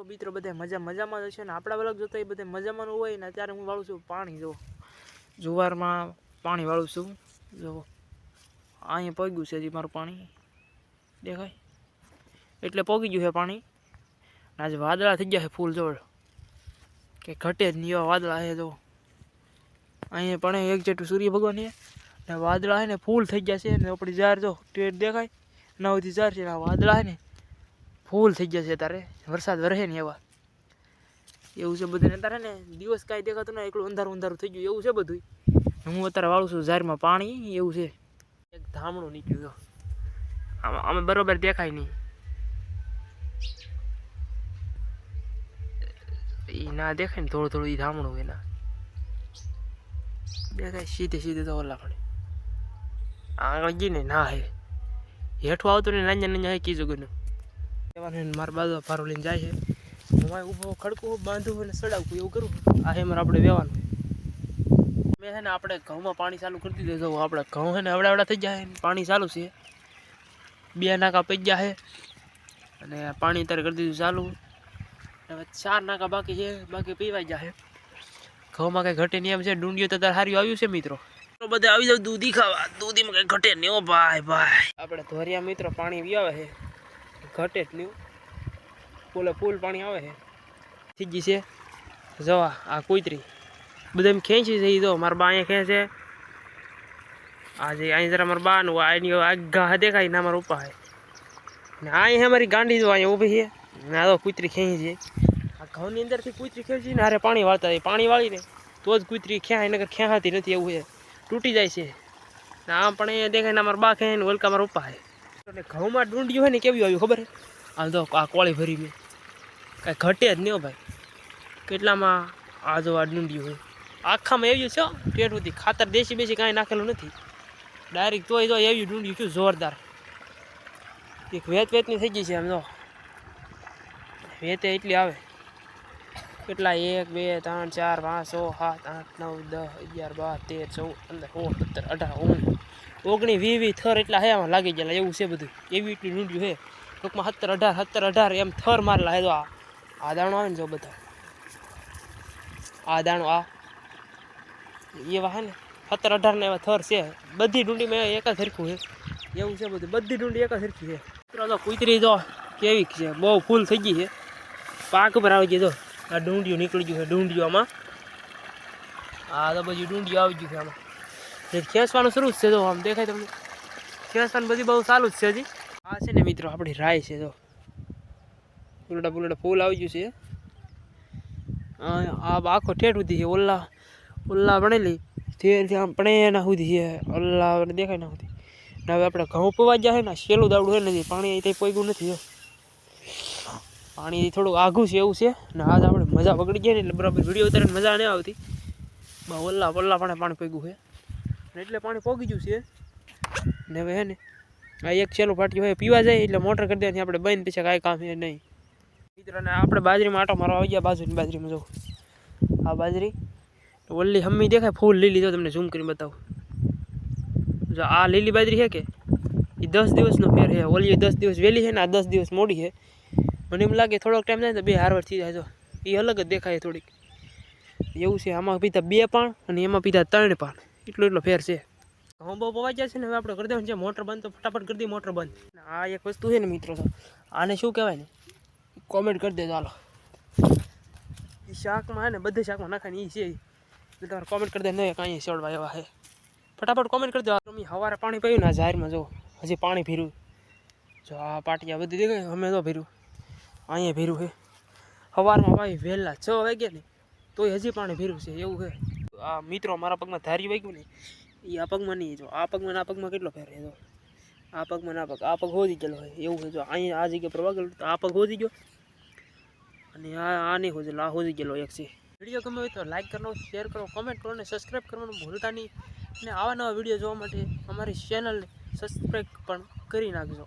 તો મિત્રો બધા મજા મજામાં જ છે ને આપણા વલગ જોતા એ બધા મજામાં હોય ને અત્યારે હું વાળું છું પાણી જો જુવારમાં પાણી વાળું છું. જો અહીંયા પગ્યું છે હજી મારું પાણી. દેખાય? એટલે પોગી ગયું છે પાણી. આજે વાદળા થઈ ગયા છે ફૂલ જોડ. કે ઘટે જ નહીં એવા વાદળા છે જો અહીંયા પણ એક જેટલું સૂર્ય ભગવાન છે. ને વાદળા છે ને ફૂલ થઈ ગયા છે. ને આપણી જાર જો ટેટ દેખાય. નવથી જાર છે આ વાદળા છે ને. ફૂલ થઈ ગયા છે તારે. વરસાદ વરસે ને એવા. એવું છે બધું. અત્યારે ને દિવસ કાંઈ દેખાતું ને એકલું અંધારું અંધારું થઈ ગયું. એવું છે બધું હું અત્યારે વાળું છું ઝારમાં પાણી, એવું છે. એક ધામણું નીકળ્યું આમાં અમે બરોબર દેખાય નહીં. એ ના દેખાય ને થોડું થોડું એ ધામણું એના. દેખાય સીધે સીધે તો ઓલા પણ. આગળ ગઈ ને ના હે. હેઠું આવતું ને નાના નાના હે કીધું ગયું કહેવાનું મારા બાજુ ભારો લઈને જાય છે. હું ઊભો ખડકું બાંધવું અને સડાવું એવું કરું. આ હેમર મારે આપણે વેવાનું. મેં છે ને આપણે ઘઉંમાં પાણી ચાલુ કરી દીધું જવું આપણે ઘઉં છે ને અવડા અવડા થઈ જાય પાણી ચાલુ છે. બે નાકા પી ગયા છે. અને પાણી અત્યારે કરી દીધું ચાલુ. હવે ચાર નાકા બાકી છે, બાકી પીવાઈ જાય ઘઉંમાં કંઈ ઘટે નહીં એમ છે. ડુંડિયો તો અત્યારે સારું આવ્યું છે, મિત્રો. બધા આવી જાવ દૂધી ખાવા. દૂધીમાં કંઈ ઘટે નહીં. ઓ ભાઈ ભાઈ. આપણે ધોરિયા મિત્રો પાણી પીવાવે છે. ઘટે જ નહીં ફૂલે ફૂલ પાણી આવે છે. થઈ છે. જવા, આ કુતરી. બધા એમ ખેંચી છે એ તો. મારા બા અહીંયા ખેંચે. આજે અહીં જરા મારા બાનું આની આગા દેખાય ના મારા ઉપા ને અહીંયા અમારી ગાંડી જો અહીંયા ઊભી છે. ને આ તો કુતરી ખેંચી છે. આ ઘઉંની અંદરથી કુતરી ખેંચી ને અરે પાણી વાળતા હોય. પાણી વાળીને તો જ કુતરી ખેંચાય, નકર ખ્યાતી નથી એવું છે. તૂટી જાય છે. ને આમ પણ અહીંયા દેખાય ને અમારા બા ખેંચે ને વલકા મારા ઉપા હે એટલે ઘઉંમાં ડુંડિયું હોય ને કેવી આવ્યું ખબર આમ તો આ કોળી ભરી મેં કાંઈ ઘટે જ નહીં ભાઈ. કેટલામાં આ જો આ ડુંડિયું હોય. આખામાં એવી છે પેટ સુધી ખાતર દેશી બેસી કાંઈ નાખેલું નથી. ડાયરેક્ટ તોય તો એવી ડુંડિયું છું જોરદાર. એક વેત વેતની થઈ ગઈ છે આમ તો વેતે એટલી આવે. કેટલા? એક, બે, ત્રણ, ચાર, પાંચ, છ, સાત, આઠ, નવ, દસ, અગિયાર, બાર, તેર, ચૌદ, પંદર, સોળ, સત્તર, અઢાર, ઓગણીસ. ઓગણીસ વી વી, થર એટલા હે આમાં લાગી ગયેલા. એવું છે બધું. એવી એટલી ડુંડિયું છે ટૂંકમાં સત્તર, અઢાર સત્તર, અઢાર એમ થર મારેલા હે તો આ. આ દાણો આવે ને જો બધા. આ દાણો, આ. એવા હે ને. સત્તર, અઢાર ને એવા થર છે. બધી ડુંડીમાં એક જ સરખું છે એવું છે બધું. બધી ડુંડી એક જ સરખી છે કુતરી તો કેવી છે. બહુ ફૂલ થઈ ગઈ છે. પાક પર આવી ગઈ તો આ ડુંડિયું નીકળી ગયું છે ડુંડિયું આ તો પછી ડુંડિયું આવી ગયું છે આમાં. ખેંચવાનું શરૂ જ છે તો આમ દેખાય તમને. ખેંચવાનું બધી બહુ સારું જ છે હજી. આ છે ને મિત્રો, આપણી રાય છે તો પુલડા પુલડા ફૂલ આવી ગયું છે. આ આખો ઠેઠ સુધી છે, ઓલ્લા ઓલ્લા ભણેલી. તે આમ પણ એના સુધી છે, ઓલ્લા દેખાય ના સુધી. હવે આપણે ઘઉં પવા જાય ને શેલું દાવડું છે નથી પાણી અહીં પોગ્યું નથી. પાણી થોડુંક આઘું છે એવું છે. ને આજ આપણે મજા પકડી ગયા ને એટલે બરાબર વીડિયો ઉતારીને મજા નહીં આવતી. બહુ ઓલ્લા વલ્લા પણ પાણી પગ્યું છે. એટલે પાણી પોગી ગયું છે. ને હવે હે ને, આ એક છેલ્લું ફાટ્યું હોય પીવા જાય એટલે મોટર કરી દેવાની આપણે બંધ પછી કાંઈ કામ છે નહીં. મિત્રોને આપણે બાજરીમાં આટો મારવા આવી ગયા બાજુની બાજરીમાં જોઉં આ બાજરી ઓલી હમ્મી દેખાય, ફૂલ લીલી તો તમને ઝૂમ કરીને બતાવું. જો આ લીલી બાજરી છે કે એ દસ દિવસનો ફેર છે. ઓલી દસ દિવસ વહેલી છે ને આ દસ દિવસ મોડી છે. મને એમ લાગે થોડોક ટાઈમ થાય તો બે હારવાર થઈ જાય તો એ અલગ જ દેખાય થોડીક. એવું છે, આમાં પીતા બે પાણ અને એમાં પીતા ત્રણ પાણ. એટલો એટલો ફેર છે. ઘઉં બહુ પવાઈ જાય છે ને હવે આપણે કરી દેવાનું છે, મોટર બંધ તો ફટાફટ કરી દઈએ, મોટર બંધ. આ એક વસ્તુ છે ને મિત્રો તો આને શું કહેવાય ને? કોમેન્ટ કરી દેજો, હાલો. એ શાકમાં ને, બધે શાકમાં નાખાય ને એ છે એટલે તમારે કોમેન્ટ કરી દે, નહીં કાંઈ સેવડવા એવા છે. ફટાફટ કોમેન્ટ કરી દો. તમે સવારે પાણી પીયું ને આ જાહેરમાં જો, હજી પાણી ભીરું. જો આ પાટિયા બધી દેખાય, અમે તો ભીરું. અહીંયા ભીરું છે. સવારમાં ભાઈ વહેલા છ વાગ્યા ને તોય હજી પાણી ભીરું છે, એવું છે. આ મિત્રો મારા પગમાં ધારી વાગ્યું ને એ આ પગમાં નહીં, જો આ પગમાં ના પગમાં કેટલો ફેર જો આ પગમાં ના પગ, આ પગ હોજી ગયેલો હોય એવું છે, જો અહીંયા આ જગ્યા પર વાગેલું તો આ પગ હોજી ગયો. અને આ આ નહીં હોજેલો આ હોજી ગયેલો એક છે. વીડિયો ગમે હોય તો લાઈક કરો શેર કરો કોમેન્ટ કરો અને સબસ્ક્રાઈબ કરવાનું ભૂલતા નહીં. અને આવા નવા વીડિયો જોવા માટે અમારી ચેનલને સબસ્ક્રાઈબ પણ કરી નાખજો.